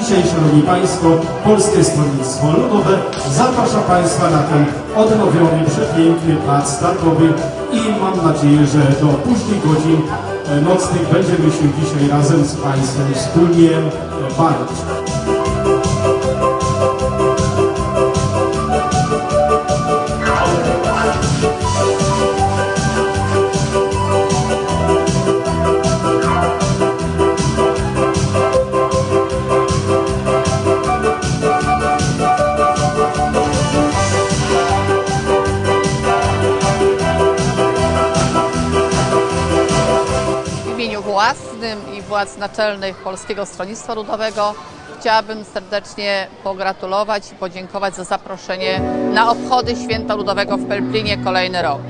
Dzisiaj, Szanowni Państwo, Polskie Stronnictwo Ludowe zaprasza Państwa na ten odnowiony, przepiękny plac startowy i mam nadzieję, że do późnych godzin e, nocnych będziemy się dzisiaj razem z Państwem wspólnie bawić. Imieniu własnym i władz naczelnych Polskiego Stronnictwa Ludowego chciałabym serdecznie pogratulować i podziękować za zaproszenie na obchody Święta Ludowego w Pelplinie kolejny rok.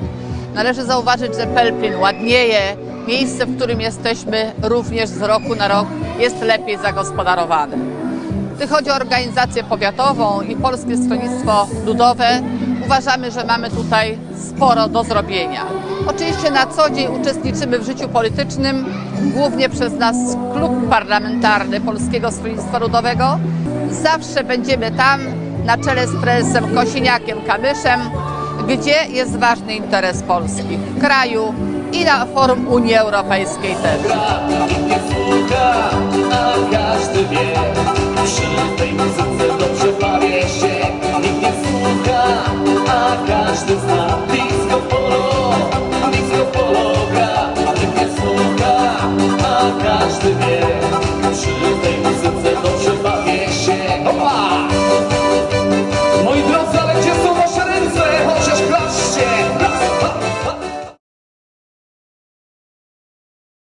Należy zauważyć, że Pelplin ładnieje, miejsce, w którym jesteśmy również z roku na rok jest lepiej zagospodarowane. Gdy chodzi o organizację powiatową i Polskie Stronnictwo Ludowe, uważamy, że mamy tutaj sporo do zrobienia. Oczywiście na co dzień uczestniczymy w życiu politycznym, głównie przez nas klub parlamentarny Polskiego Stronnictwa Ludowego. Zawsze będziemy tam na czele z prezesem Kosiniakiem Kamyszem, gdzie jest ważny interes Polski kraju i na forum Unii Europejskiej też. Każdy wie Przy tej